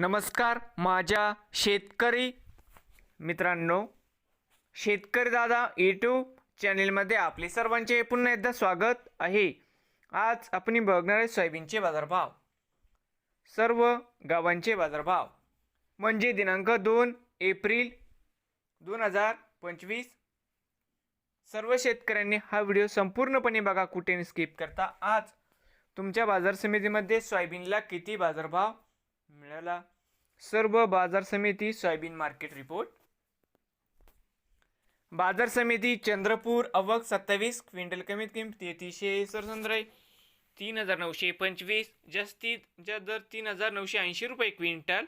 नमस्कार माझ्या शेतकरी मित्रांनो शेतकरी दादा यूट्यूब चॅनेलमध्ये आपले सर्वांचे पुन्हा एकदा स्वागत आहे. आज आपण बघणार आहे सोयाबीनचे बाजारभाव. सर्व गावांचे बाजारभाव. म्हणजे दिनांक दोन एप्रिल दोन हजार पंचवीस. सर्व शेतकऱ्यांनी हा व्हिडिओ संपूर्णपणे बघा कुठे स्किप करता. आज तुमच्या बाजार समितीमध्ये सोयाबीनला किती बाजारभाव मिळाला. सर्व बाजार समिती सोयाबीन मार्केट रिपोर्ट. बाजार समिती चंद्रपूर अवक सत्तावीस क्विंटल कमीत कमी तेहतीसशे सरसंद्राई तीन हजार नऊशे पंचवीस जास्तीत ज्या दर तीन हजार नऊशे ऐंशी रुपये क्विंटल.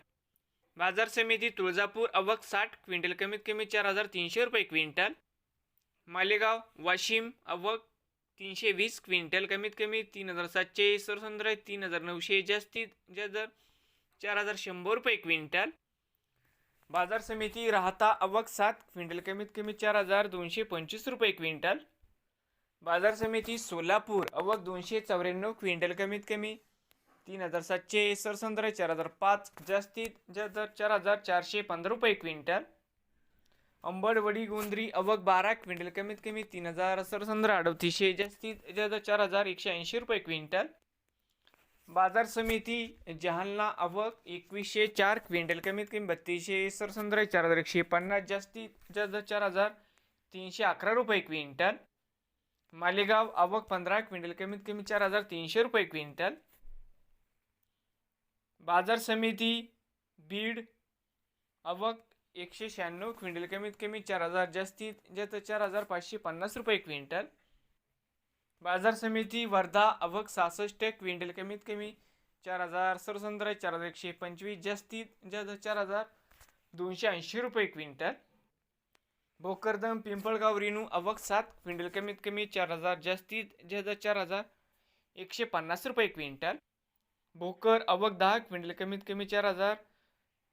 बाजार समिती तुळजापूर अवक साठ क्विंटल कमीत कमी चार हजार तीनशे रुपये क्विंटल. मालेगाव वाशिम अवक तीनशे वीस क्विंटल कमीत कमी तीन हजार सातशे सरसंद्राई तीन हजार नऊशे जास्तीत ज्या दर चार हजार शंभर रुपये क्विंटल. बाजार समिती राहता अवक सात क्विंटल कमीत कमी चार हजार दोनशे पंचवीस रुपये क्विंटल. बाजार समिती सोलापूर अवक दोनशे चौऱ्याण्णव क्विंटल कमीत कमी तीन हजार सातशे सरसंद्र चार हजार पाच जास्तीत जास्त चार हजार चारशे पंधरा रुपये क्विंटल. अंबडवडी गोंद्री अवक बारा क्विंटल कमीत कमी तीन हजार सरसंद्र अडतीसशे जास्तीत जास्त चार हजार एकशे ऐंशी रुपये क्विंटल. बाजार समिती जहालना आवक एकवीसशे चार क्विंटल कमीत कमी बत्तीसशे सरसंद्र चार हजार एकशे पन्नास जास्तीत जास्त चार हजार तीनशे अकरा रुपये क्विंटल. मालेगाव आवक पंधरा क्विंटल कमीत कमी चार हजार तीनशे रुपये क्विंटल. बाजार समिती बीड अवक एकशे शहाण्णव क्विंटल कमीत कमी चार हजार जास्तीत जास्त चार हजार पाचशे पन्नास रुपये क्विंटल. बाजार समिती वर्धा अवक सहासष्ट क्विंटल कमीत कमी चार हजार सरसंद्र चार हजार एकशे पंचवीस जास्तीत जास्त चार हजार दोनशे ऐंशी रुपये क्विंटल. भोकरदम पिंपळगाव रेणू अवक सात क्विंटल कमीत कमी चार हजार जास्तीत जास्त चार हजार एकशे पन्नास रुपये क्विंटल. भोकर अवक दहा क्विंटल कमीत कमी चार हजार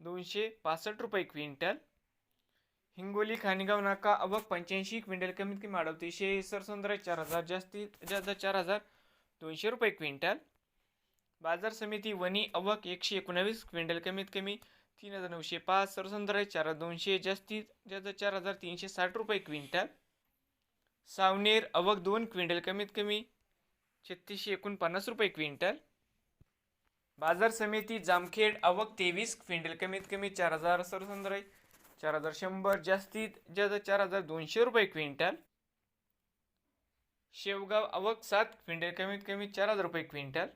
दोनशे पासष्ट रुपये क्विंटल. हिंगोली खाणगाव नाका अवक पंच्याऐंशी क्विंटल कमीत कमी अडतीसशे सरसंद्र चार हजार जास्तीत जास्त चार हजार दोनशे रुपये क्विंटल. बाजार समिती वणी अवक एकशे एकोणावीस क्विंटल कमीत कमी तीन हजार नऊशे पाच. सरसंद्र चार हजार दोनशे जास्तीत जास्त चार हजार तीनशे साठ रुपये क्विंटल. सावनेर अवक दोन क्विंटल कमीत कमी छत्तीसशे एकोणपन्नास रुपये क्विंटल. बाजार समिती जामखेड अवक तेवीस क्विंटल कमीत कमी चार हजार. सरसंद्र चार हजार शंभर जास्तीत जास्त चार हजार दोनशे रुपये क्विंटल. शेवगाव अवक सात क्विंटल कमीत कमी चार हजार रुपये क्विंटल.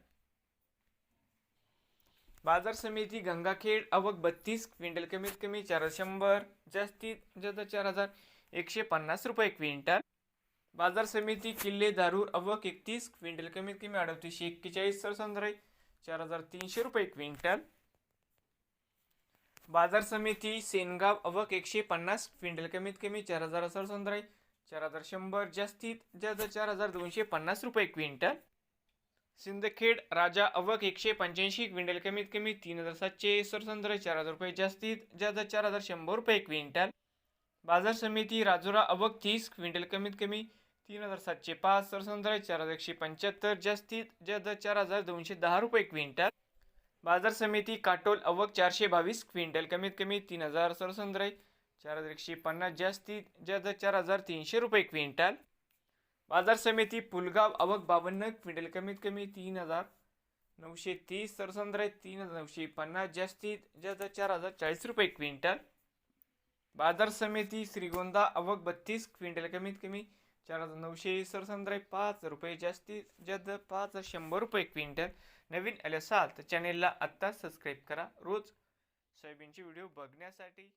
बाजार समिती गंगाखेड अवक बत्तीस क्विंटल कमीत कमी चार हजार शंभर जास्तीत जास्त चार हजार एकशे पन्नास रुपये क्विंटल. बाजार समिती किल्ले दारूर अवक एकतीस क्विंटल कमीत कमी अडतीसशे एक्केचाळीस सरसंद्र चार हजार तीनशे रुपये क्विंटल. बाजार समिती सेनगाव अवक एकशे पन्नास क्विंटल कमीत कमी चार हजार सरसंद्र चार हजार शंभर जास्तीत जास्त चार हजार दोनशे पन्नास रुपये क्विंटल. सिंदखेड राजा अवक एकशे पंच्याऐंशी क्विंटल कमीत कमी तीन हजार सातशे सरसंद्र चार हजार रुपये जास्तीत जास्त चार हजार शंभर रुपये क्विंटल. बाजार समिती राजुरा अवक तीस क्विंटल कमीत कमी तीन हजार सातशे पाच सरसंद्र चार हजार एकशे पंच्याहत्तर जास्तीत जास्त चार हजार दोनशे दहा रुपये क्विंटल. बाजार समिती काटोल अवक चारशे बावीस क्विंटल कमीत कमी तीन हजार सरसंद्र चार हजार एकशे पन्नास जास्तीत जास्त चार हजार तीनशे रुपये क्विंटल. बाजार समिती पुलगाव अवक बावन्न क्विंटल कमीत कमी तीन हजार नऊशे तीस सरसंद्र तीन हजार नऊशे पन्नास जास्तीत जास्त चार हजार चाळीस रुपये क्विंटल. बाजार समिती श्रीगोंदा अवक बत्तीस क्विंटल कमीत कमी चार हजार नऊशे सरसंद्र पाच रुपये जास्तीत जास्त पाच शंभर रुपये क्विंटल. नवीन आले असाल तर चॅनेलला आत्ता सबस्क्राईब करा. रोज सोयाबीनचे व्हिडिओ बघण्यासाठी